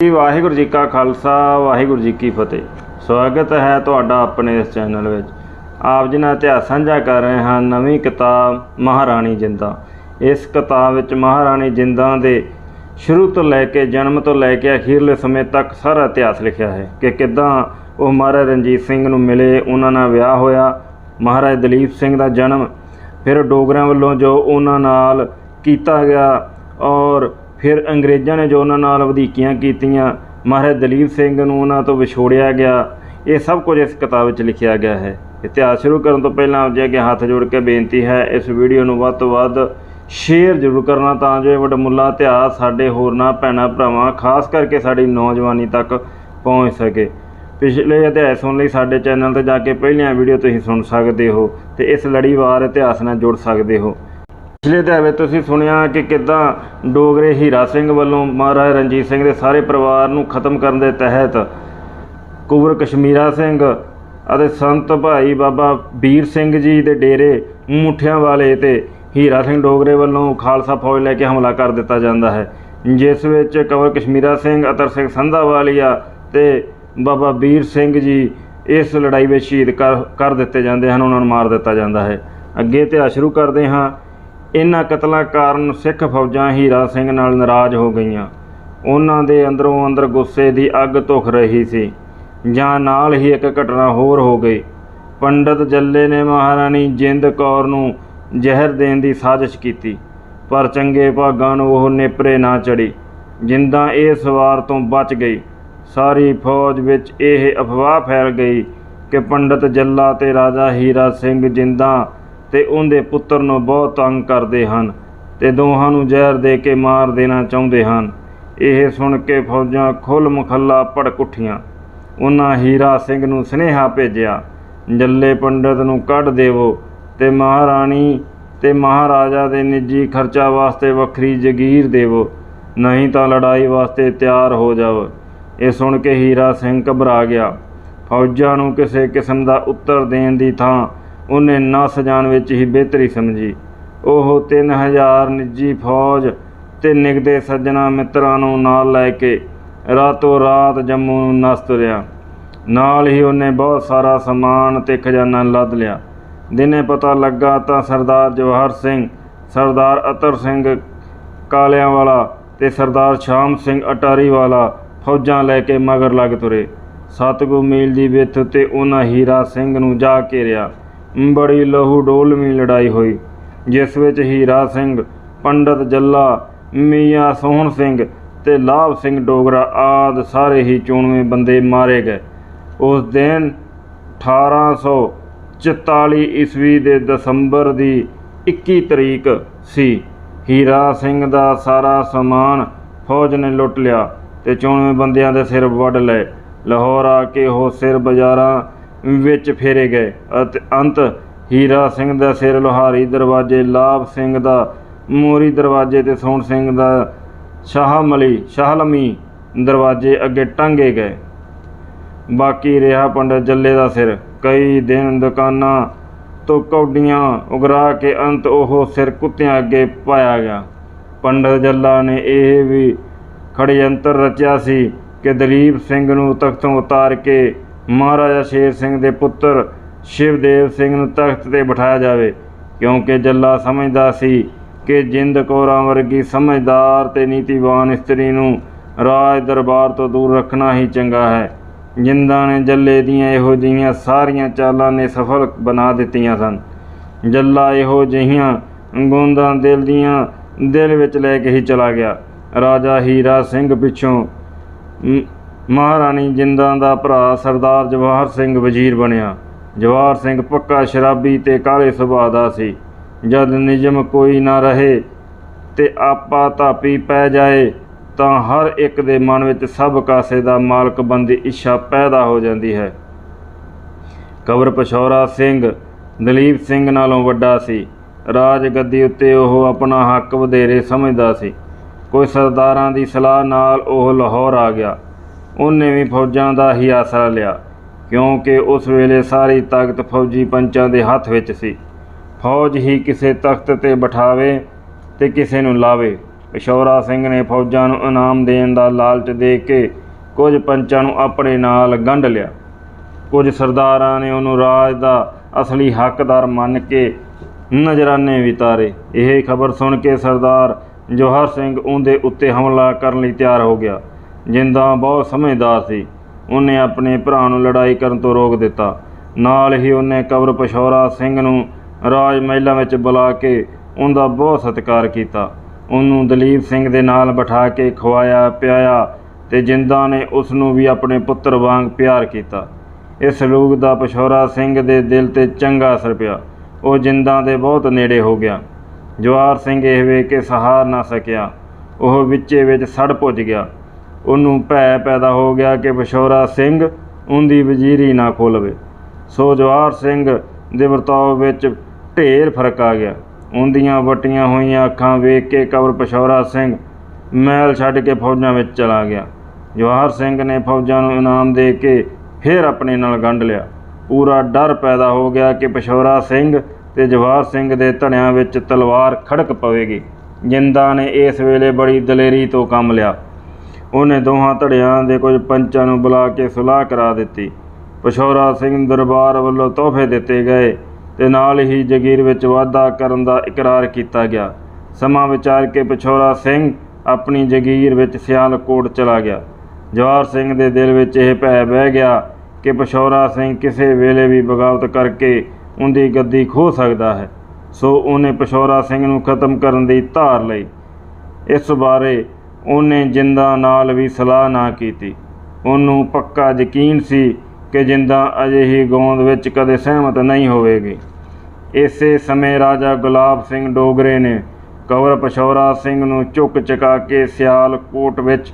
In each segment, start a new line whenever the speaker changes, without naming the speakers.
ਜੀ, ਵਾਹਿਗੁਰੂ ਜੀ ਕਾ ਖਾਲਸਾ, ਵਾਹਿਗੁਰੂ ਜੀ ਕੀ ਫਤਿਹ। ਸਵਾਗਤ ਹੈ ਤੁਹਾਡਾ ਆਪਣੇ ਇਸ ਚੈਨਲ ਵਿੱਚ। ਆਪ ਜੀ ਨਾਲ ਇਤਿਹਾਸ ਸਾਂਝਾ ਕਰ ਰਹੇ ਹਾਂ, ਨਵੀਂ ਕਿਤਾਬ, ਮਹਾਰਾਣੀ ਜਿੰਦਾ। ਇਸ ਕਿਤਾਬ ਵਿੱਚ ਮਹਾਰਾਣੀ ਜਿੰਦਾਂ ਦੇ ਸ਼ੁਰੂ ਤੋਂ ਲੈ ਕੇ ਜਨਮ ਤੋਂ ਲੈ ਕੇ ਅਖੀਰਲੇ ਸਮੇਂ ਤੱਕ ਸਾਰਾ ਇਤਿਹਾਸ ਲਿਖਿਆ ਹੈ ਕਿ ਕਿੱਦਾਂ ਉਹ ਮਹਾਰਾਜ ਰਣਜੀਤ ਸਿੰਘ ਨੂੰ ਮਿਲੇ, ਉਹਨਾਂ ਨਾਲ ਵਿਆਹ ਹੋਇਆ। ਮਹਾਰਾਜ ਦਲੀਪ ਸਿੰਘ ਦਾ ਜਨਮ ਫਿਰ ਡੋਗਰਿਆਂ ਵੱਲੋਂ ਜੋ ਉਹਨਾਂ ਨਾਲ ਕੀਤਾ ਗਿਆ ਔਰ ਫਿਰ ਅੰਗਰੇਜ਼ਾਂ ਨੇ ਜੋ ਉਹਨਾਂ ਨਾਲ ਵਧੀਕੀਆਂ ਕੀਤੀਆਂ, ਮਹਾਰਾਜ ਦਲੀਪ ਸਿੰਘ ਨੂੰ ਉਹਨਾਂ ਤੋਂ ਵਿਛੋੜਿਆ ਗਿਆ। ਇਹ ਸਭ ਕੁਝ ਇਸ ਕਿਤਾਬ ਵਿੱਚ ਲਿਖਿਆ ਗਿਆ ਹੈ। ਇਤਿਹਾਸ ਸ਼ੁਰੂ ਕਰਨ ਤੋਂ ਪਹਿਲਾਂ ਆਪ ਜੀ ਅੱਗੇ ਹੱਥ ਜੋੜ ਕੇ ਬੇਨਤੀ ਹੈ, ਇਸ ਵੀਡੀਓ ਨੂੰ ਵੱਧ ਤੋਂ ਵੱਧ ਸ਼ੇਅਰ ਜ਼ਰੂਰ ਕਰਨਾ ਤਾਂ ਜੋ ਇਹ ਵਡਮੁੱਲਾ ਇਤਿਹਾਸ ਸਾਡੇ ਹੋਰਨਾਂ ਭੈਣਾਂ ਭਰਾਵਾਂ, ਖਾਸ ਕਰਕੇ ਸਾਡੀ ਨੌਜਵਾਨੀ ਤੱਕ ਪਹੁੰਚ ਸਕੇ। ਪਿਛਲੇ ਇਤਿਹਾਸ ਸੁਣਨ ਲਈ ਸਾਡੇ ਚੈਨਲ ਤੇ ਜਾ ਕੇ ਪਹਿਲੀਆਂ ਵੀਡੀਓ ਤੁਸੀਂ ਸੁਣ ਸਕਦੇ ਹੋ ਤੇ ਇਸ ਲੜੀਵਾਰ ਇਤਿਹਾਸ ਨਾਲ ਜੁੜ ਸਕਦੇ ਹੋ। ਪਿਛਲੇ ਅਧਿਆਏ ਵਿੱਚ ਤੁਸੀਂ ਸੁਣਿਆ ਕਿ ਕਿੱਦਾਂ ਡੋਗਰੇ ਹੀਰਾ ਸਿੰਘ ਵੱਲੋਂ ਮਹਾਰਾਜਾ ਰਣਜੀਤ ਸਿੰਘ ਦੇ ਸਾਰੇ ਪਰਿਵਾਰ ਨੂੰ ਖਤਮ ਕਰਨ ਦੇ ਤਹਿਤ ਕੁਵਰ ਕਸ਼ਮੀਰਾ ਸਿੰਘ ਅਤੇ ਸੰਤ ਭਾਈ ਬਾਬਾ ਵੀਰ ਸਿੰਘ ਜੀ ਦੇ ਡੇਰੇ ਮੁੱਠਿਆਂ ਵਾਲੇ ਤੇ ਹੀਰਾ ਸਿੰਘ ਡੋਗਰੇ ਵੱਲੋਂ ਖਾਲਸਾ ਫੌਜ ਲੈ ਕੇ ਹਮਲਾ ਕਰ ਦਿੱਤਾ ਜਾਂਦਾ ਹੈ। ਜਿਸ ਵਿੱਚ ਕਵਰ ਕਸ਼ਮੀਰਾ ਸਿੰਘ, ਅਤਰ ਸਿੰਘ ਸੰਧਾਵਾਲੀਆ ਤੇ ਬਾਬਾ ਵੀਰ ਸਿੰਘ ਜੀ ਇਸ ਲੜਾਈ ਵਿੱਚ ਸ਼ਹੀਦ ਕਰ ਕਰ ਦਿੱਤੇ ਜਾਂਦੇ ਹਨ, ਉਹਨਾਂ ਨੂੰ ਮਾਰ ਦਿੱਤਾ ਜਾਂਦਾ ਹੈ। ਅੱਗੇ ਇਤਿਹਾਸ ਸ਼ੁਰੂ ਕਰਦੇ ਹਾਂ। ਇਹਨਾਂ ਕਤਲਾਂ ਕਾਰਨ ਸਿੱਖ ਫੌਜਾਂ ਹੀਰਾ ਸਿੰਘ ਨਾਲ ਨਾਰਾਜ਼ ਹੋ ਗਈਆਂ। ਉਹਨਾਂ ਦੇ ਅੰਦਰੋਂ ਅੰਦਰ ਗੁੱਸੇ ਦੀ ਅੱਗ ਧੁਖ ਰਹੀ ਸੀ, ਜਾਂ ਨਾਲ ਹੀ ਇੱਕ ਘਟਨਾ ਹੋਰ ਹੋ ਗਈ। ਪੰਡਤ ਜੱਲੇ ਨੇ ਮਹਾਰਾਣੀ ਜਿੰਦ ਕੌਰ ਨੂੰ ਜ਼ਹਿਰ ਦੇਣ ਦੀ ਸਾਜ਼ਿਸ਼ ਕੀਤੀ, ਪਰ ਚੰਗੇ ਭਾਗਾਂ ਨੂੰ ਉਹ ਨੇਪਰੇ ਨਾ ਚੜੀ, ਜਿੰਦਾਂ ਇਹ ਸਵਾਰ ਤੋਂ ਬਚ ਗਈ। ਸਾਰੀ ਫੌਜ ਵਿੱਚ ਇਹ ਅਫਵਾਹ ਫੈਲ ਗਈ ਕਿ ਪੰਡਤ ਜੱਲਾ ਤੇ ਰਾਜਾ ਹੀਰਾ ਸਿੰਘ ਜਿੰਦਾਂ ਤੇ ਉਹਦੇ ਪੁੱਤਰ ਨੂੰ ਬਹੁਤ ਤੰਗ ਕਰਦੇ ਹਨ ਤੇ ਦੋਹਾਂ ਨੂੰ ਜ਼ਹਿਰ ਦੇ ਕੇ ਮਾਰ ਦੇਣਾ ਚਾਹੁੰਦੇ ਹਨ। ਇਹ ਸੁਣ ਕੇ ਫੌਜਾਂ ਖੁੱਲ ਮੁਖੱਲਾ ਭੜਕ ਉੱਠੀਆਂ। ਉਹਨਾਂ ਹੀਰਾ ਸਿੰਘ ਨੂੰ ਸੁਨੇਹਾ ਭੇਜਿਆ, ਜੱਲੇ ਪੰਡਤ ਨੂੰ ਕੱਢ ਦੇਵੋ ਤੇ ਮਹਾਰਾਣੀ ਤੇ ਮਹਾਰਾਜਾ ਦੇ ਨਿੱਜੀ ਖਰਚਾ ਵਾਸਤੇ ਵੱਖਰੀ ਜਗੀਰ ਦੇਵੋ, ਨਹੀਂ ਤਾਂ ਲੜਾਈ ਵਾਸਤੇ ਤਿਆਰ ਹੋ ਜਾਵੋ। ਇਹ ਸੁਣ ਕੇ ਹੀਰਾ ਸਿੰਘ ਘਬਰਾ ਗਿਆ। ਫੌਜਾਂ ਨੂੰ ਕਿਸੇ ਕਿਸਮ ਦਾ ਉੱਤਰ ਦੇਣ ਦੀ ਥਾਂ ਉਹਨੇ ਨੱਸ ਜਾਣ ਵਿੱਚ ਹੀ ਬਿਹਤਰੀ ਸਮਝੀ। ਉਹ 3000 ਨਿੱਜੀ ਫੌਜ ਤੇ ਨਿਗਦੇ ਸੱਜਣਾ ਮਿੱਤਰਾਂ ਨੂੰ ਨਾਲ ਲੈ ਕੇ ਰਾਤੋਂ ਰਾਤ ਜੰਮੂ ਨੂੰ ਨੱਸ ਤੁਰਿਆ। ਨਾਲ ਹੀ ਉਹਨੇ ਬਹੁਤ ਸਾਰਾ ਸਮਾਨ ਤੇ ਖਜ਼ਾਨਾ ਲੱਦ ਲਿਆ। ਦਿਨੇ ਪਤਾ ਲੱਗਾ ਤਾਂ ਸਰਦਾਰ ਜਵਾਹਰ ਸਿੰਘ, ਸਰਦਾਰ ਅਤਰ ਸਿੰਘ ਕਾਲਿਆਂ ਵਾਲਾ ਤੇ ਸਰਦਾਰ ਸ਼ਾਮ ਸਿੰਘ ਅਟਾਰੀ ਵਾਲਾ ਫੌਜਾਂ ਲੈ ਕੇ ਮਗਰ ਲੱਗ ਤੁਰੇ। ਸਤਗੁਰ ਮੀਲ ਦੀ ਵਿੱਥ ਤੇ ਉਹਨਾਂ ਹੀਰਾ ਸਿੰਘ ਨੂੰ ਜਾ ਘੇਰਿਆ। ਬੜੀ ਲਹੂ ਡੋਲਵੀਂ ਲੜਾਈ ਹੋਈ, ਜਿਸ ਵਿੱਚ ਹੀਰਾ ਸਿੰਘ, ਪੰਡਤ ਜੱਲਾ, ਮੀਆਂ ਸੋਹਣ ਸਿੰਘ ਤੇ ਲਾਭ ਸਿੰਘ ਡੋਗਰਾ ਆਦ ਸਾਰੇ ਹੀ ਚੋਣਵੇਂ ਬੰਦੇ ਮਾਰੇ ਗਏ। ਉਸ ਦਿਨ 1844 ਈਸਵੀ ਦੇ ਦਸੰਬਰ ਦੀ 21 ਤਰੀਕ ਸੀ, ਹੀਰਾ ਸਿੰਘ ਦਾ ਸਾਰਾ ਸਮਾਨ ਫੌਜ ਨੇ ਲੁੱਟ ਲਿਆ ਤੇ ਚੋਣਵੇਂ ਬੰਦਿਆਂ ਦੇ ਸਿਰ ਵੱਢ ਲਏ। ਲਾਹੌਰ ਆ ਕੇ ਉਹ ਸਿਰ ਬਾਜ਼ਾਰਾਂ ਵਿੱਚ ਫੇਰੇ ਗਏ ਅਤੇ ਅੰਤ ਹੀਰਾ ਸਿੰਘ ਦਾ ਸਿਰ ਲੋਹਾਰੀ ਦਰਵਾਜ਼ੇ, ਲਾਭ ਸਿੰਘ ਦਾ ਮੋਰੀ ਦਰਵਾਜ਼ੇ ਤੇ ਸੋਹਣ ਸਿੰਘ ਦਾ ਸ਼ਾਹਮਲੀ, ਸ਼ਾਹਲਮੀ ਦਰਵਾਜ਼ੇ ਅੱਗੇ ਟੰਗੇ ਗਏ। ਬਾਕੀ ਰਿਹਾ ਪੰਡਤ ਜੱਲੇ ਦਾ ਸਿਰ। ਕਈ ਦਿਨ ਦੁਕਾਨਾਂ ਤੋਂ ਕੌਡੀਆਂ ਉਗਰਾ ਕੇ ਅੰਤ ਉਹ ਸਿਰ ਕੁੱਤਿਆਂ ਅੱਗੇ ਪਾਇਆ ਗਿਆ। ਪੰਡਤ ਜੱਲਾ ਨੇ ਇਹ ਵੀ ਖੜਯੰਤਰ ਰਚਿਆ ਸੀ ਕਿ ਦਲੀਪ ਸਿੰਘ ਨੂੰ ਤਖਤੋਂ ਉਤਾਰ ਕੇ ਮਹਾਰਾਜਾ ਸ਼ੇਰ ਸਿੰਘ ਦੇ ਪੁੱਤਰ ਸ਼ਿਵਦੇਵ ਸਿੰਘ ਨੂੰ ਤਖਤ ਤੇ ਬਿਠਾਇਆ ਜਾਵੇ, ਕਿਉਂਕਿ ਜੱਲਾ ਸਮਝਦਾ ਸੀ ਕਿ ਜਿੰਦ ਕੌਰਾਂ ਵਰਗੀ ਸਮਝਦਾਰ ਤੇ ਨੀਤੀਵਾਨ ਇਸਤਰੀ ਨੂੰ ਰਾਜ ਦਰਬਾਰ ਤੋਂ ਦੂਰ ਰੱਖਣਾ ਹੀ ਚੰਗਾ ਹੈ। ਜਿੰਦਾਂ ਨੇ ਜੱਲੇ ਦੀਆਂ ਇਹੋ ਜਿਹੀਆਂ ਸਾਰੀਆਂ ਚਾਲਾਂ ਨੇ ਸਫਲ ਬਣਾ ਦਿੱਤੀਆਂ ਸਨ। ਜੱਲਾ ਇਹੋ ਜਿਹੀਆਂ ਗੋਂਦਾਂ ਦਿਲ ਦੀਆਂ ਦਿਲ ਵਿੱਚ ਲੈ ਕੇ ਹੀ ਚਲਾ ਗਿਆ। ਰਾਜਾ ਹੀਰਾ ਸਿੰਘ ਪਿੱਛੋਂ ਮਹਾਰਾਣੀ ਜਿੰਦਾਂ ਦਾ ਭਰਾ ਸਰਦਾਰ ਜਵਾਹਰ ਸਿੰਘ ਵਜ਼ੀਰ ਬਣਿਆ। ਜਵਾਹਰ ਸਿੰਘ ਪੱਕਾ ਸ਼ਰਾਬੀ ਤੇ ਕਾਲੇ ਸੁਭਾਅ ਦਾ ਸੀ। ਜਦ ਨਿਯਮ ਕੋਈ ਨਾ ਰਹੇ ਤੇ ਆਪਾ ਧਾਪੀ ਪੈ ਜਾਏ, ਤਾਂ ਹਰ ਇੱਕ ਦੇ ਮਨ ਵਿੱਚ ਸਭ ਕਾਸੇ ਦਾ ਮਾਲਕ ਬਣਨ ਇੱਛਾ ਪੈਦਾ ਹੋ ਜਾਂਦੀ ਹੈ। ਕਬਰ ਪਛੌਰਾ ਸਿੰਘ ਦਲੀਪ ਸਿੰਘ ਨਾਲੋਂ ਵੱਡਾ ਸੀ। ਰਾਜ ਗੱਦੀ ਉੱਤੇ ਉਹ ਆਪਣਾ ਹੱਕ ਵਧੇਰੇ ਸਮਝਦਾ ਸੀ। ਕੋਈ ਸਰਦਾਰਾਂ ਦੀ ਸਲਾਹ ਨਾਲ ਉਹ ਲਾਹੌਰ ਆ ਗਿਆ। ਉਹਨੇ ਵੀ ਫੌਜਾਂ ਦਾ ਹੀ ਆਸਰਾ ਲਿਆ, ਕਿਉਂਕਿ ਉਸ ਵੇਲੇ ਸਾਰੀ ਤਾਕਤ ਫੌਜੀ ਪੰਚਾਂ ਦੇ ਹੱਥ ਵਿੱਚ ਸੀ। ਫੌਜ ਹੀ ਕਿਸੇ ਤਖਤ ਤੇ ਬਿਠਾਵੇ ਤੇ ਕਿਸੇ ਨੂੰ ਲਾਵੇ। ਪਿਸ਼ੌਰਾ ਸਿੰਘ ਨੇ ਫੌਜਾਂ ਨੂੰ ਇਨਾਮ ਦੇਣ ਦਾ ਲਾਲਚ ਦੇ ਕੇ ਕੁਝ ਪੰਚਾਂ ਨੂੰ ਆਪਣੇ ਨਾਲ ਗੰਢ ਲਿਆ। ਕੁਝ ਸਰਦਾਰਾਂ ਨੇ ਉਹਨੂੰ ਰਾਜ ਦਾ ਅਸਲੀ ਹੱਕਦਾਰ ਮੰਨ ਕੇ ਨਜ਼ਰਾਨੇ ਵੀ ਤਾਰੇ। ਇਹ ਖਬਰ ਸੁਣ ਕੇ ਸਰਦਾਰ ਜੋਹਰ ਸਿੰਘ ਉਹਦੇ ਉੱਤੇ ਹਮਲਾ ਕਰਨ ਲਈ ਤਿਆਰ ਹੋ ਗਿਆ। ਜਿੰਦਾ ਬਹੁਤ ਸਮਝਦਾਰ ਸੀ। ਉਹਨੇ ਆਪਣੇ ਭਰਾ ਨੂੰ ਲੜਾਈ ਕਰਨ ਤੋਂ ਰੋਕ ਦਿੱਤਾ। ਨਾਲ ਹੀ ਉਹਨੇ ਕਬਰ ਪਸ਼ੌਰਾ ਸਿੰਘ ਨੂੰ ਰਾਜ ਮਹਿਲਾ ਵਿੱਚ ਬੁਲਾ ਕੇ ਉਹਦਾ ਬਹੁਤ ਸਤਿਕਾਰ ਕੀਤਾ। ਉਹਨੂੰ ਦਲੀਪ ਸਿੰਘ ਦੇ ਨਾਲ ਬਿਠਾ ਕੇ ਖਵਾਇਆ, ਪਿਆਇਆ ਤੇ ਜਿੰਦਾ ਨੇ ਉਸ ਨੂੰ ਵੀ ਆਪਣੇ ਪੁੱਤਰ ਵਾਂਗ ਪਿਆਰ ਕੀਤਾ। ਇਸ ਸਲੂਕ ਦਾ ਪਸ਼ੌਰਾ ਸਿੰਘ ਦੇ ਦਿਲ ਤੇ ਚੰਗਾ ਅਸਰ ਪਿਆ। ਉਹ ਜਿੰਦਾਂ ਦੇ ਬਹੁਤ ਨੇੜੇ ਹੋ ਗਿਆ। ਜਵਾਰ ਸਿੰਘ ਇਹ ਵੇਖ ਕੇ ਸਹਾਰ ਨਾ ਸਕਿਆ। ਉਹ ਵਿੱਚੇ ਵਿੱਚ ਸੜ ਪੁੱਜ ਗਿਆ। ਉਹਨੂੰ ਭੈ ਪੈਦਾ ਹੋ ਗਿਆ ਕਿ ਪਸ਼ੌਰਾ ਸਿੰਘ ਉਹਦੀ ਵਜ਼ੀਰੀ ਨਾ ਖੋਲਵੇ ਸੋ ਜਵਾਰ ਸਿੰਘ ਦੇ ਵਰਤਾਓ ਵਿੱਚ ਢੇਰ ਫ਼ਰਕ ਆ ਗਿਆ। ਉਹਦੀਆਂ ਵਟੀਆਂ ਹੋਈਆਂ ਅੱਖਾਂ ਵੇਖ ਕੇ ਕਬਰ ਪਸ਼ੌਰਾ ਸਿੰਘ ਮਹਿਲ ਛੱਡ ਕੇ ਫੌਜਾਂ ਵਿੱਚ ਚਲਾ ਗਿਆ। ਜਵਾਹਰ ਸਿੰਘ ਨੇ ਫੌਜਾਂ ਨੂੰ ਇਨਾਮ ਦੇ ਕੇ ਫਿਰ ਆਪਣੇ ਨਾਲ ਗੰਢ ਲਿਆ। ਪੂਰਾ ਡਰ ਪੈਦਾ ਹੋ ਗਿਆ ਕਿ ਪਸ਼ੌਰਾ ਸਿੰਘ ਤੇ ਜਵਾਹਰ ਸਿੰਘ ਦੇ ਧੜਿਆਂ ਵਿੱਚ ਤਲਵਾਰ ਖੜਕ ਪਵੇਗੀ। ਜਿੰਦਾ ਨੇ ਇਸ ਵੇਲੇ ਬੜੀ ਦਲੇਰੀ ਤੋਂ ਕੰਮ ਲਿਆ। ਉਹਨੇ ਦੋਹਾਂ ਧੜਿਆਂ ਦੇ ਕੁਝ ਪੰਚਾਂ ਨੂੰ ਬੁਲਾ ਕੇ ਸੁਲਾਹ ਕਰਾ ਦਿੱਤੀ। ਪਸ਼ੌਰਾ ਸਿੰਘ ਦਰਬਾਰ ਵੱਲੋਂ ਤੋਹਫੇ ਦਿੱਤੇ ਗਏ ਤੇ ਨਾਲ ਹੀ ਜਗੀਰ ਵਿੱਚ ਵਾਧਾ ਕਰਨ ਦਾ ਇਕਰਾਰ ਕੀਤਾ ਗਿਆ। ਸਮਾਂ ਵਿਚਾਰ ਕੇ ਪਛੋਰਾ ਸਿੰਘ ਆਪਣੀ ਜਗੀਰ ਵਿੱਚ ਸਿਆਲਕੋਟ ਚਲਾ ਗਿਆ। ਜਵਾਹਰ ਸਿੰਘ ਦੇ ਦਿਲ ਵਿੱਚ ਇਹ ਭੈ ਬਹਿ ਗਿਆ ਕਿ ਪਛੋਰਾ ਸਿੰਘ ਕਿਸੇ ਵੇਲੇ ਵੀ ਬਗਾਵਤ ਕਰਕੇ ਉਹਦੀ ਗੱਦੀ ਖੋ ਸਕਦਾ ਹੈ। ਸੋ ਉਹਨੇ ਪਛੋਰਾ ਸਿੰਘ ਨੂੰ ਖਤਮ ਕਰਨ ਦੀ ਧਾਰ ਲਈ। ਇਸ ਬਾਰੇ ਉਹਨੇ ਜਿੰਦਾ ਨਾਲ ਵੀ ਸਲਾਹ ਨਾ ਕੀਤੀ। ਉਹਨੂੰ ਪੱਕਾ ਯਕੀਨ ਸੀ ਕਿ ਜਿੰਦਾ ਅਜਿਹੀ ਗੋਂਦ ਵਿੱਚ ਕਦੇ ਸਹਿਮਤ ਨਹੀਂ ਹੋਵੇਗੀ। ਇਸੇ ਸਮੇਂ ਰਾਜਾ ਗੁਲਾਬ ਸਿੰਘ ਡੋਗਰੇ ਨੇ ਕਵਰ ਪਸ਼ੌਰਾ ਸਿੰਘ ਨੂੰ ਚੁੱਕ ਚਕਾ ਕੇ ਸਿਆਲਕੋਟ ਵਿੱਚ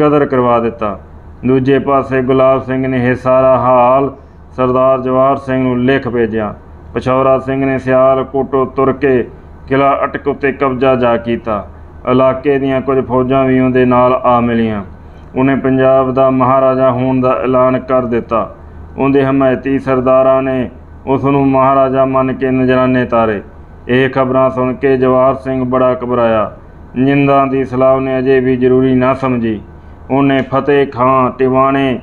ਗਦਰ ਕਰਵਾ ਦਿੱਤਾ। ਦੂਜੇ ਪਾਸੇ ਗੁਲਾਬ ਸਿੰਘ ਨੇ ਇਹ ਸਾਰਾ ਹਾਲ ਸਰਦਾਰ ਜਵਾਹਰ ਸਿੰਘ ਨੂੰ ਲਿਖ ਭੇਜਿਆ। ਪਸ਼ੌਰਾ ਸਿੰਘ ਨੇ ਸਿਆਲਕੋਟੋਂ ਤੁਰ ਕੇ ਕਿਲਾ ਅਟਕ ਉੱਤੇ ਕਬਜ਼ਾ ਜਾ ਕੀਤਾ। ਇਲਾਕੇ ਦੀਆਂ ਕੁਝ ਫੌਜਾਂ ਵੀ ਉਹਦੇ ਨਾਲ ਆ ਮਿਲੀਆਂ। ਉਹਨੇ ਪੰਜਾਬ ਦਾ ਮਹਾਰਾਜਾ ਹੋਣ ਦਾ ਐਲਾਨ ਕਰ ਦਿੱਤਾ। ਉਹਦੇ ਹਮਾਇਤੀ ਸਰਦਾਰਾਂ ਨੇ ਉਸ ਨੂੰ ਮਹਾਰਾਜਾ ਮੰਨ ਕੇ ਨਜ਼ਰਾਨੇ ਤਾਰੇ। ਇਹ ਖਬਰਾਂ ਸੁਣ ਕੇ ਜਵਾਹਰ ਸਿੰਘ ਬੜਾ ਘਬਰਾਇਆ। ਨਿੰਦਾਂ ਦੀ ਸਲਾਹ ਨੇ ਅਜੇ ਵੀ ਜ਼ਰੂਰੀ ਨਾ ਸਮਝੀ। ਉਹਨੇ ਫਤਿਹ ਖਾਂ, ਟਿਵਾਣੇ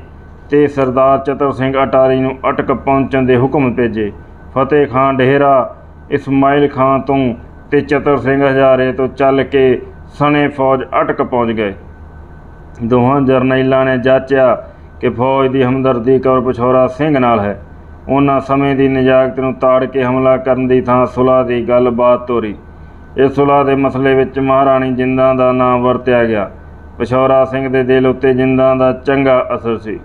ਤੇ ਸਰਦਾਰ ਚਤਰ ਸਿੰਘ ਅਟਾਰੀ ਨੂੰ ਅਟਕ ਪਹੁੰਚਣ ਦੇ ਹੁਕਮ ਭੇਜੇ। ਫਤਿਹ ਖਾਂ ਡੇਰਾ, ਇਸਮਾਇਲ ਖਾਂ ਤੋਂ ਤੇ ਚਤਰ ਸਿੰਘ ਹਜ਼ਾਰੇ ਤੋਂ ਚੱਲ ਕੇ ਸਣੇ ਫੌਜ ਅਟਕ ਪਹੁੰਚ ਗਏ। ਦੋਹਾਂ ਜਰਨੈਲਾਂ ਨੇ ਜਾਚਿਆ ਕਿ ਫੌਜ ਦੀ ਹਮਦਰਦੀ ਕੌਰ ਪਛੋਰਾ ਸਿੰਘ ਨਾਲ ਹੈ। ਉਹਨਾਂ ਸਮੇਂ ਦੀ ਨਜਾਕਤ ਨੂੰ ਤਾੜ ਕੇ ਹਮਲਾ ਕਰਨ ਦੀ ਥਾਂ ਸੁਲ੍ਹਾ ਦੀ ਗੱਲਬਾਤ ਤੋਰੀ। ਇਸ ਸੁਲ੍ਹਾ ਦੇ ਮਸਲੇ ਵਿੱਚ ਮਹਾਰਾਣੀ ਜਿੰਦਾਂ ਦਾ ਨਾਂ ਵਰਤਿਆ ਗਿਆ। ਪਛੋਰਾ ਸਿੰਘ ਦੇ ਦਿਲ ਉੱਤੇ ਜਿੰਦਾਂ ਦਾ ਚੰਗਾ ਅਸਰ ਸੀ।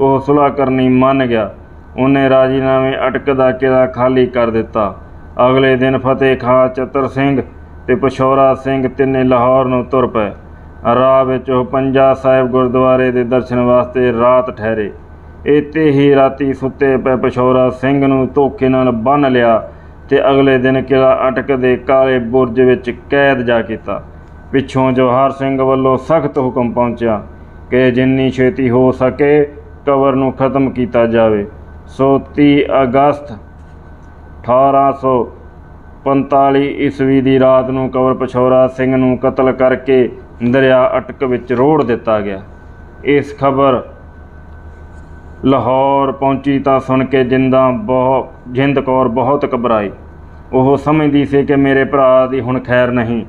ਉਹ ਸੁਲ੍ਹਾ ਕਰਨੀ ਮੰਨ ਗਿਆ। ਉਹਨੇ ਰਾਜੀਨਾਮੇ ਅਟਕ ਦਾ ਕਿਲਾ ਖਾਲੀ ਕਰ ਦਿੱਤਾ। ਅਗਲੇ ਦਿਨ ਫਤਿਹ ਖਾਂ ਚਤਰ ਸਿੰਘ ਤੇ ਪਛੋਰਾ ਸਿੰਘ ਤਿੰਨੇ ਲਾਹੌਰ ਨੂੰ ਤੁਰ ਪਏ। ਰਾਹ ਵਿੱਚ ਉਹ ਪੰਜਾ ਸਾਹਿਬ ਗੁਰਦੁਆਰੇ ਦੇ ਦਰਸ਼ਨ ਵਾਸਤੇ ਰਾਤ ਠਹਿਰੇ। ਇੱਥੇ ਹੀ ਰਾਤੀ ਸੁੱਤੇ ਪਏ ਪਛੋਰਾ ਸਿੰਘ ਨੂੰ ਧੋਖੇ ਨਾਲ ਬੰਨ ਲਿਆ ਤੇ ਅਗਲੇ ਦਿਨ ਕਿਲਾ ਅਟਕ ਦੇ ਕਾਲੇ ਬੁਰਜ ਵਿੱਚ ਕੈਦ ਜਾ ਕੀਤਾ। ਪਿੱਛੋਂ ਜਵਾਹਰ ਸਿੰਘ ਵੱਲੋਂ ਸਖਤ ਹੁਕਮ ਪਹੁੰਚਿਆ ਕਿ ਜਿੰਨੀ ਛੇਤੀ ਹੋ ਸਕੇ ਕਬਰ ਨੂੰ ਖਤਮ ਕੀਤਾ ਜਾਵੇ। ਸੋ 30 ਅਗਸਤ 1845 ਈਸਵੀ ਦੀ ਰਾਤ ਨੂੰ ਕਵਰ ਪਛੋਰਾ ਸਿੰਘ ਨੂੰ ਕਤਲ ਕਰਕੇ ਦਰਿਆ ਅਟਕ ਵਿੱਚ ਰੋੜ ਦਿੱਤਾ ਗਿਆ। ਇਸ ਖਬਰ ਲਾਹੌਰ ਪਹੁੰਚੀ ਤਾਂ ਸੁਣ ਕੇ ਜਿੰਦਾ ਬਹੁਤ ਜਿੰਦ ਕੌਰ ਬਹੁਤ ਘਬਰਾਈ। ਉਹ ਸਮਝਦੀ ਸੀ ਕਿ ਮੇਰੇ ਭਰਾ ਦੀ ਹੁਣ ਖੈਰ ਨਹੀਂ।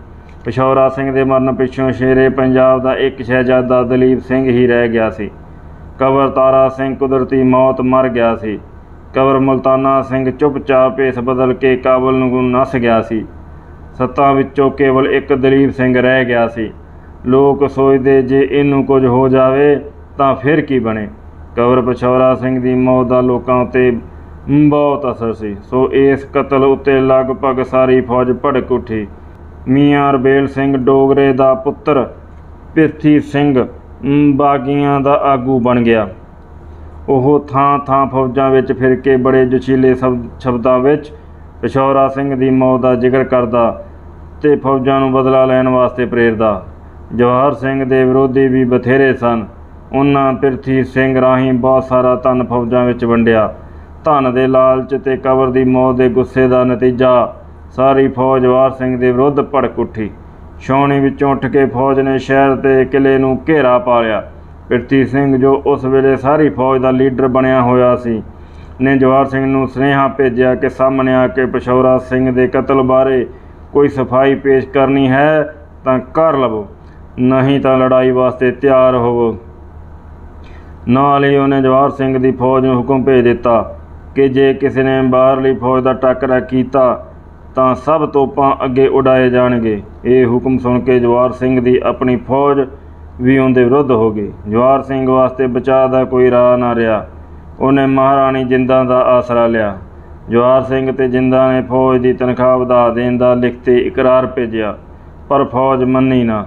ਪਿਸ਼ੌਰਾ ਸਿੰਘ ਦੇ ਮਰਨ ਪਿੱਛੋਂ ਸ਼ੇਰੇ ਪੰਜਾਬ ਦਾ ਇੱਕ ਸ਼ਹਿਜ਼ਾਦਾ ਦਲੀਪ ਸਿੰਘ ਹੀ ਰਹਿ ਗਿਆ ਸੀ। ਕਬਰ ਤਾਰਾ ਸਿੰਘ ਕੁਦਰਤੀ ਮੌਤ ਮਰ ਗਿਆ ਸੀ। ਕਬਰ ਮੁਲਤਾਨਾ ਸਿੰਘ ਚੁੱਪਚਾਪ ਇਸ ਬਦਲ ਕੇ ਕਾਬਲ ਨੂੰ ਨਸ ਗਿਆ ਸੀ। ਸੱਤਾਂ ਵਿੱਚੋਂ ਕੇਵਲ ਇੱਕ ਦਲੀਪ ਸਿੰਘ ਰਹਿ ਗਿਆ ਸੀ। ਲੋਕ ਸੋਚਦੇ ਜੇ ਇਹਨੂੰ ਕੁਝ ਹੋ ਜਾਵੇ ਤਾਂ ਫਿਰ ਕੀ ਬਣੇ? ਕਬਰ ਪਛੌਰਾ ਸਿੰਘ ਦੀ ਮੌਤ ਦਾ ਲੋਕਾਂ ਉੱਤੇ ਬਹੁਤ ਅਸਰ ਸੀ। ਸੋ ਇਸ ਕਤਲ ਉੱਤੇ ਲਗਭਗ ਸਾਰੀ ਫੌਜ ਭੜਕ ਉੱਠੀ। ਮੀਆਂ ਰਬੇਲ ਸਿੰਘ ਡੋਗਰੇ ਦਾ ਪੁੱਤਰ ਪਿਰਥੀ ਸਿੰਘ ਬਾਗੀਆਂ ਦਾ ਆਗੂ ਬਣ ਗਿਆ। ਉਹ ਥਾਂ ਥਾਂ ਫੌਜਾਂ ਵਿੱਚ ਫਿਰ ਕੇ ਬੜੇ ਜਚੀਲੇ ਸ਼ਬਦਾਂ ਵਿੱਚ ਪਿਸ਼ੌਰਾ ਸਿੰਘ ਦੀ ਮੌਤ ਦਾ ਜ਼ਿਕਰ ਕਰਦਾ ਤੇ ਫੌਜਾਂ ਨੂੰ ਬਦਲਾ ਲੈਣ ਵਾਸਤੇ ਪ੍ਰੇਰਦਾ। ਜਵਾਹਰ ਸਿੰਘ ਦੇ ਵਿਰੋਧੀ ਵੀ ਬਥੇਰੇ ਸਨ। ਉਹਨਾਂ ਪਿਰਥੀ ਸਿੰਘ ਰਾਹੀਂ ਬਹੁਤ ਸਾਰਾ ਧਨ ਫੌਜਾਂ ਵਿੱਚ ਵੰਡਿਆ। ਧਨ ਦੇ ਲਾਲਚ ਤੇ ਕਬਰ ਦੀ ਮੌਤ ਦੇ ਗੁੱਸੇ ਦਾ ਨਤੀਜਾ ਸਾਰੀ ਫੌਜ ਜਵਾਹਰ ਸਿੰਘ ਦੇ ਵਿਰੁੱਧ ਭੜਕ ਉੱਠੀ। ਛਾਉਣੀ ਵਿੱਚੋਂ ਉੱਠ ਕੇ ਫੌਜ ਨੇ ਸ਼ਹਿਰ ਤੇ ਕਿਲੇ ਨੂੰ ਘੇਰਾ ਪਾ ਲਿਆ। ਪਿਰਥੀ ਸਿੰਘ ਜੋ ਉਸ ਵੇਲੇ ਸਾਰੀ ਫੌਜ ਦਾ ਲੀਡਰ ਬਣਿਆ ਹੋਇਆ ਸੀ, ਨੇ ਜਵਾਹਰ ਸਿੰਘ ਨੂੰ ਸੁਨੇਹਾ ਭੇਜਿਆ ਕਿ ਸਾਹਮਣੇ ਆ ਕੇ ਪਸ਼ੌਰਾ ਸਿੰਘ ਦੇ ਕਤਲ ਬਾਰੇ ਕੋਈ ਸਫ਼ਾਈ ਪੇਸ਼ ਕਰਨੀ ਹੈ ਤਾਂ ਕਰ ਲਵੋ, ਨਹੀਂ ਤਾਂ ਲੜਾਈ ਵਾਸਤੇ ਤਿਆਰ ਹੋਵੋ। ਨਾਲ ਹੀ ਉਹਨੇ ਜਵਾਹਰ ਸਿੰਘ ਦੀ ਫੌਜ ਨੂੰ ਹੁਕਮ ਭੇਜ ਦਿੱਤਾ ਕਿ ਜੇ ਕਿਸੇ ਨੇ ਬਾਹਰਲੀ ਫੌਜ ਦਾ ਟੱਕਰਾ ਕੀਤਾ ਤਾਂ ਸਭ ਤੋਪਾਂ ਅੱਗੇ ਉਡਾਏ ਜਾਣਗੇ। ਇਹ ਹੁਕਮ ਸੁਣ ਕੇ ਜਵਾਹਰ ਸਿੰਘ ਦੀ ਆਪਣੀ ਫੌਜ ਵੀ ਉਹਦੇ ਵਿਰੁੱਧ ਹੋ ਗਏ। ਜਵਾਹਰ ਸਿੰਘ ਵਾਸਤੇ ਬਚਾਅ ਦਾ ਕੋਈ ਰਾਹ ਨਾ ਰਿਹਾ। ਉਹਨੇ ਮਹਾਰਾਣੀ ਜਿੰਦਾਂ ਦਾ ਆਸਰਾ ਲਿਆ। ਜਵਾਹਰ ਸਿੰਘ ਤੇ ਜਿੰਦਾਂ ਨੇ ਫੌਜ ਦੀ ਤਨਖਾਹ ਵਧਾ ਦੇਣ ਦਾ ਲਿਖਤੀ ਇਕਰਾਰ ਭੇਜਿਆ, ਪਰ ਫੌਜ ਮੰਨੀ ਨਾ।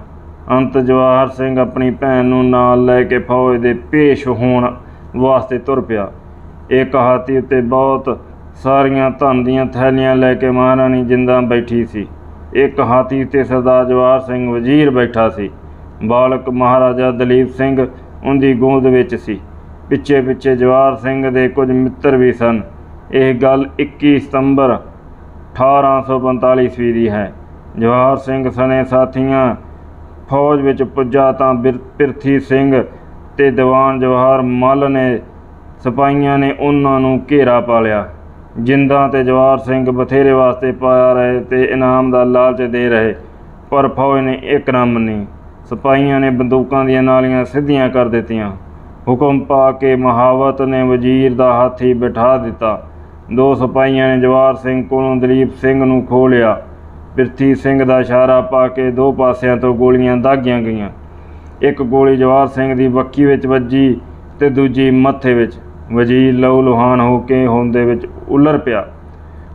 ਅੰਤ ਜਵਾਹਰ ਸਿੰਘ ਆਪਣੀ ਭੈਣ ਨੂੰ ਨਾਲ ਲੈ ਕੇ ਫੌਜ ਦੇ ਪੇਸ਼ ਹੋਣ ਵਾਸਤੇ ਤੁਰ ਪਿਆ। ਇੱਕ ਹਾਥੀ ਉੱਤੇ ਬਹੁਤ ਸਾਰੀਆਂ ਧਨ ਦੀਆਂ ਥੈਲੀਆਂ ਲੈ ਕੇ ਮਹਾਰਾਣੀ ਜਿੰਦਾਂ ਬੈਠੀ ਸੀ। ਇੱਕ ਹਾਥੀ ਉੱਤੇ ਸਰਦਾਰ ਜਵਾਹਰ ਸਿੰਘ ਵਜ਼ੀਰ ਬੈਠਾ ਸੀ। ਬਾਲਕ ਮਹਾਰਾਜਾ ਦਲੀਪ ਸਿੰਘ ਉਹਦੀ ਗੋਦ ਵਿੱਚ ਸੀ। ਪਿੱਛੇ ਪਿੱਛੇ ਜਵਾਹਰ ਸਿੰਘ ਦੇ ਕੁਝ ਮਿੱਤਰ ਵੀ ਸਨ। ਇਹ ਗੱਲ 21 ਸਤੰਬਰ 1845 ਈਸਵੀ ਦੀ ਹੈ। ਜਵਾਹਰ ਸਿੰਘ ਸਣੇ ਸਾਥੀਆਂ ਫੌਜ ਵਿੱਚ ਪੁੱਜਾ ਤਾਂ ਬਿਰ- ਪਿਰਥੀ ਸਿੰਘ ਤੇ ਦੀਵਾਨ ਜਵਾਹਰ ਮੱਲ ਨੇ, ਸਿਪਾਹੀਆਂ ਨੇ ਉਹਨਾਂ ਨੂੰ ਘੇਰਾ ਪਾ ਲਿਆ। ਜਿੰਦਾਂ ਤੇ ਜਵਾਹਰ ਸਿੰਘ ਬਥੇਰੇ ਵਾਸਤੇ ਪਾਇਆ ਰਹੇ ਤੇ ਇਨਾਮ ਦਾ ਲਾਲਚ ਦੇ ਰਹੇ, ਪਰ ਫੌਜ ਨੇ ਇੱਕ ਨਾ ਮੰਨੀ। ਸਿਪਾਹੀਆਂ ਨੇ ਬੰਦੂਕਾਂ ਦੀਆਂ ਨਾਲੀਆਂ ਸਿੱਧੀਆਂ ਕਰ ਦਿੱਤੀਆਂ। ਹੁਕਮ ਪਾ ਕੇ ਮਹਾਵਤ ਨੇ ਵਜ਼ੀਰ ਦਾ ਹਾਥੀ ਬਿਠਾ ਦਿੱਤਾ। ਦੋ ਸਿਪਾਹੀਆਂ ਨੇ ਜਵਾਹਰ ਸਿੰਘ ਕੋਲੋਂ ਦਲੀਪ ਸਿੰਘ ਨੂੰ ਖੋਹ ਲਿਆ। ਪ੍ਰਿਥੀ ਸਿੰਘ ਦਾ ਇਸ਼ਾਰਾ ਪਾ ਕੇ ਦੋ ਪਾਸਿਆਂ ਤੋਂ ਗੋਲੀਆਂ ਦਾਗੀਆਂ ਗਈਆਂ। ਇੱਕ ਗੋਲੀ ਜਵਾਹਰ ਸਿੰਘ ਦੀ ਬੱਕੀ ਵਿੱਚ ਵੱਜੀ ਤੇ ਦੂਜੀ ਮੱਥੇ ਵਿੱਚ। ਵਜ਼ੀਰ ਲਹੂ ਲੁਹਾਨ ਹੋ ਕੇ ਹੁੰਦੇ ਵਿੱਚ ਉਲਰ ਪਿਆ।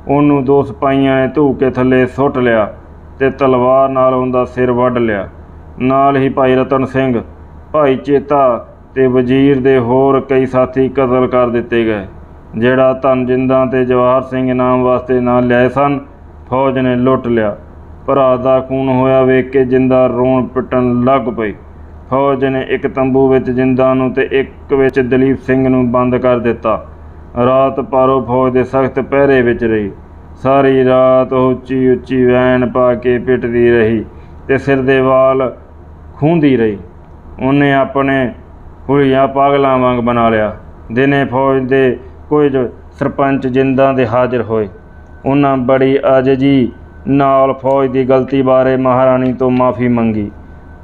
ਉਹਨੂੰ ਦੋ ਸਿਪਾਹੀਆਂ ਨੇ ਧੂ ਕੇ ਥੱਲੇ ਸੁੱਟ ਲਿਆ ਤੇ ਤਲਵਾਰ ਨਾਲ ਉਹਦਾ ਸਿਰ ਵੱਢ ਲਿਆ। ਨਾਲ ਹੀ ਭਾਈ ਰਤਨ ਸਿੰਘ, ਭਾਈ ਚੇਤਾ ਤੇ ਵਜ਼ੀਰ ਦੇ ਹੋਰ ਕਈ ਸਾਥੀ ਕਤਲ ਕਰ ਦਿੱਤੇ ਗਏ, ਜਿਹੜਾ ਧਨ ਜਿੰਦਾਂ ਤੇ ਜਵਾਹਰ ਸਿੰਘ ਇਨਾਮ ਵਾਸਤੇ ਨਾਲ ਲਿਆਏ ਸਨ, ਫੌਜ ਨੇ ਲੁੱਟ ਲਿਆ। ਭਰਾ ਦਾ ਖੂਨ ਹੋਇਆ ਵੇਖ ਕੇ ਜਿੰਦਾ ਰੋਣ ਪਿੱਟਣ ਲੱਗ ਪਈ। ਫੌਜ ਨੇ ਇੱਕ ਤੰਬੂ ਵਿੱਚ ਜਿੰਦਾ ਨੂੰ ਤੇ ਇੱਕ ਵਿੱਚ ਦਲੀਪ ਸਿੰਘ ਨੂੰ ਬੰਦ ਕਰ ਦਿੱਤਾ। ਰਾਤ ਪਾਰੋ ਫੌਜ ਦੇ ਸਖਤ ਪਹਿਰੇ ਵਿੱਚ ਰਹੀ। ਸਾਰੀ ਰਾਤ ਉੱਚੀ ਉੱਚੀ ਵੈਣ ਪਾ ਕੇ ਪਿੱਟਦੀ ਰਹੀ ਤੇ ਸਿਰ ਦੇ ਵਾਲ ਖੂੰਦੀ ਰਹੀ। ਉਹਨੇ ਆਪਣੇ ਹੁਲੀਆ ਪਾਗਲਾਂ ਵਾਂਗ ਬਣਾ ਲਿਆ। ਦਿਨੇ ਫੌਜ ਦੇ ਕੁਝ ਸਰਪੰਚ ਜਿੰਦਾਂ ਦੇ ਹਾਜ਼ਰ ਹੋਏ। ਉਹਨਾਂ ਬੜੀ ਆਜਜੀ ਨਾਲ ਫੌਜ ਦੀ ਗਲਤੀ ਬਾਰੇ ਮਹਾਰਾਣੀ ਤੋਂ ਮਾਫੀ ਮੰਗੀ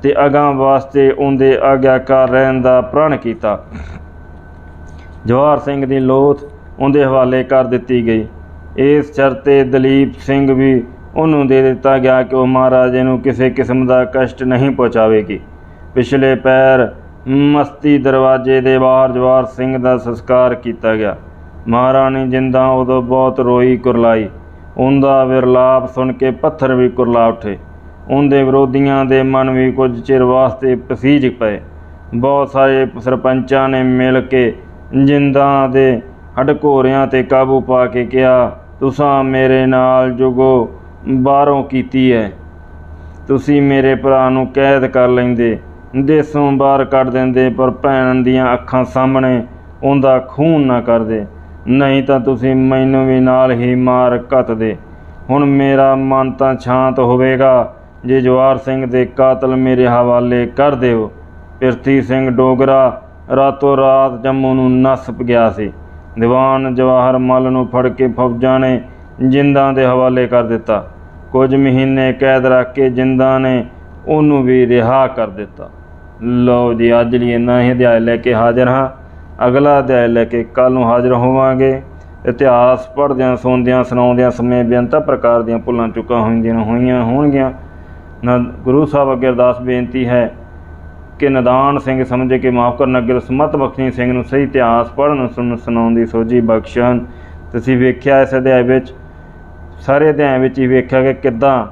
ਤੇ ਅਗਾਂਹ ਵਾਸਤੇ ਉਹਦੇ ਆਗਿਆਕਾਰ ਰਹਿਣ ਦਾ ਪ੍ਰਣ ਕੀਤਾ। ਜਵਾਹਰ ਸਿੰਘ ਦੀ ਲੋਥ ਉਹਦੇ ਹਵਾਲੇ ਕਰ ਦਿੱਤੀ ਗਈ। ਇਸ ਚਰਤੇ ਦਲੀਪ ਸਿੰਘ ਵੀ ਉਹਨੂੰ ਦੇ ਦਿੱਤਾ ਗਿਆ ਕਿ ਉਹ ਮਹਾਰਾਜੇ ਨੂੰ ਕਿਸੇ ਕਿਸਮ ਦਾ ਕਸ਼ਟ ਨਹੀਂ ਪਹੁੰਚਾਵੇਗੀ। ਪਿਛਲੇ ਪੈਰ ਮਸਤੀ ਦਰਵਾਜ਼ੇ ਦੇ ਬਾਹਰ ਜਵਾਰ ਸਿੰਘ ਦਾ ਸੰਸਕਾਰ ਕੀਤਾ ਗਿਆ। ਮਹਾਰਾਣੀ ਜਿੰਦਾਂ ਉਦੋਂ ਬਹੁਤ ਰੋਈ ਕੁਰਲਾਈ। ਉਹਦਾ ਵਿਰਲਾਪ ਸੁਣ ਕੇ ਪੱਥਰ ਵੀ ਕੁਰਲਾ ਉੱਠੇ। ਉਹਦੇ ਵਿਰੋਧੀਆਂ ਦੇ ਮਨ ਵੀ ਕੁਝ ਚਿਰ ਵਾਸਤੇ ਪਸੀਜ ਪਏ। ਬਹੁਤ ਸਾਰੇ ਸਰਪੰਚਾਂ ਨੇ ਮਿਲ ਕੇ ਜਿੰਦਾਂ ਦੇ ਹਡਕੋਰਿਆਂ ਤੇ ਕਾਬੂ ਪਾ ਕੇ ਕਿਹਾ, ਤੁਸਾਂ ਮੇਰੇ ਨਾਲ ਜੁਗੋ ਬਾਹਰੋਂ ਕੀਤੀ ਹੈ। ਤੁਸੀਂ ਮੇਰੇ ਭਰਾ ਨੂੰ ਕੈਦ ਕਰ ਲੈਂਦੇ, ਦੇਸੋਂ ਬਾਹਰ ਕੱਢ ਦਿੰਦੇ, ਪਰ ਭੈਣ ਦੀਆਂ ਅੱਖਾਂ ਸਾਹਮਣੇ ਉਹਦਾ ਖੂਨ ਨਾ ਕਰਦੇ। ਨਹੀਂ ਤਾਂ ਤੁਸੀਂ ਮੈਨੂੰ ਵੀ ਨਾਲ ਹੀ ਮਾਰ ਘੱਤਦੇ ਹੁਣ ਮੇਰਾ ਮਨ ਤਾਂ ਸ਼ਾਂਤ ਹੋਵੇਗਾ, ਜੇ ਜਵਾਰ ਸਿੰਘ ਦੇ ਕਾਤਲ ਮੇਰੇ ਹਵਾਲੇ ਕਰ ਦਿਓ। ਪਿਰਥੀ ਸਿੰਘ ਡੋਗਰਾ ਰਾਤੋਂ ਰਾਤ ਜੰਮੂ ਨੂੰ ਨੱਸ ਗਿਆ ਸੀ। ਦੀਵਾਨ ਜਵਾਹਰ ਮੱਲ ਨੂੰ ਫੜ ਕੇ ਫੌਜਾਂ ਨੇ ਜਿੰਦਾਂ ਦੇ ਹਵਾਲੇ ਕਰ ਦਿੱਤਾ। ਕੁਝ ਮਹੀਨੇ ਕੈਦ ਰੱਖ ਕੇ ਜਿੰਦਾਂ ਨੇ, ਉਹਨੂੰ ਵੀ ਰਿਹਾ ਕਰ ਦਿੱਤਾ। ਲਓ ਜੀ, ਅੱਜ ਲਈ ਇੰਨਾ ਹੀ ਅਧਿਆਇ ਲੈ ਕੇ ਹਾਜ਼ਰ ਹਾਂ। ਅਗਲਾ ਅਧਿਆਇ ਲੈ ਕੇ ਕੱਲ ਨੂੰ ਹਾਜ਼ਰ ਹੋਵਾਂਗੇ। ਇਤਿਹਾਸ ਪੜ੍ਹਦਿਆਂ, ਸੁਣਦਿਆਂ, ਸੁਣਾਉਂਦਿਆਂ ਸਮੇਂ ਬੇਅੰਤ ਪ੍ਰਕਾਰ ਦੀਆਂ ਭੁੱਲਾਂ ਚੁੱਕਾਂ ਹੁੰਦੀਆਂ ਹੋਈਆਂ ਹੋਣਗੀਆਂ। ਨਾ, ਗੁਰੂ ਸਾਹਿਬ ਅੱਗੇ ਅਰਦਾਸ ਬੇਨਤੀ ਹੈ ਕਿ ਨਦਾਨ ਸਿੰਘ ਸਮਝੇ ਕਿ ਮਾਫ ਕਰਨ ਅੱਗੇ ਸਮਤ ਬਖਸ਼ੀ ਸਿੰਘ ਨੂੰ ਸਹੀ ਇਤਿਹਾਸ ਪੜ੍ਹਨ, ਸੁਣਨ, ਸੁਣਾਉਣ ਦੀ ਸੋਝੀ ਬਖਸ਼ਣ। ਤੁਸੀਂ ਵੇਖਿਆ ਇਸ ਅਧਿਆਇ ਵਿੱਚ ਸਾਰੇ ਅਧਿਆਇ ਵਿੱਚ ਹੀ ਵੇਖਿਆ ਕਿ ਕਿੱਦਾਂ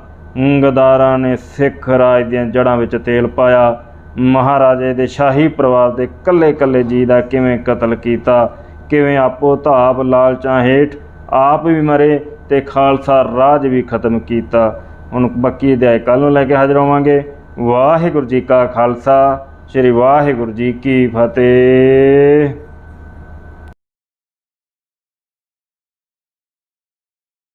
ਗਦਾਰਾਂ ਨੇ ਸਿੱਖ ਰਾਜ ਦੀਆਂ ਜੜ੍ਹਾਂ ਵਿੱਚ ਤੇਲ ਪਾਇਆ। ਮਹਾਰਾਜੇ ਦੇ ਸ਼ਾਹੀ ਪਰਿਵਾਰ ਦੇ ਕੱਲੇ ਕੱਲੇ ਜੀ ਦਾ ਕਿਵੇਂ ਕਤਲ ਕੀਤਾ? ਕਿਵੇਂ ਆਪੋ ਧਾਪ ਲਾਲਚਾਂ ਹੇਠ ਆਪ ਵੀ ਮਰੇ ਤੇ ਖਾਲਸਾ ਰਾਜ ਵੀ ਖਤਮ ਕੀਤਾ? ਹੁਣ ਬਾਕੀ ਅਧਿਆਇ ਕੱਲ ਨੂੰ ਲੈ ਕੇ ਹਾਜ਼ਰ ਹੋਵਾਂਗੇ। ਵਾਹਿਗੁਰੂ ਜੀ ਕਾ ਖਾਲਸਾ, ਸ੍ਰੀ ਵਾਹਿਗੁਰੂ ਜੀ ਕੀ ਫਤਿਹ।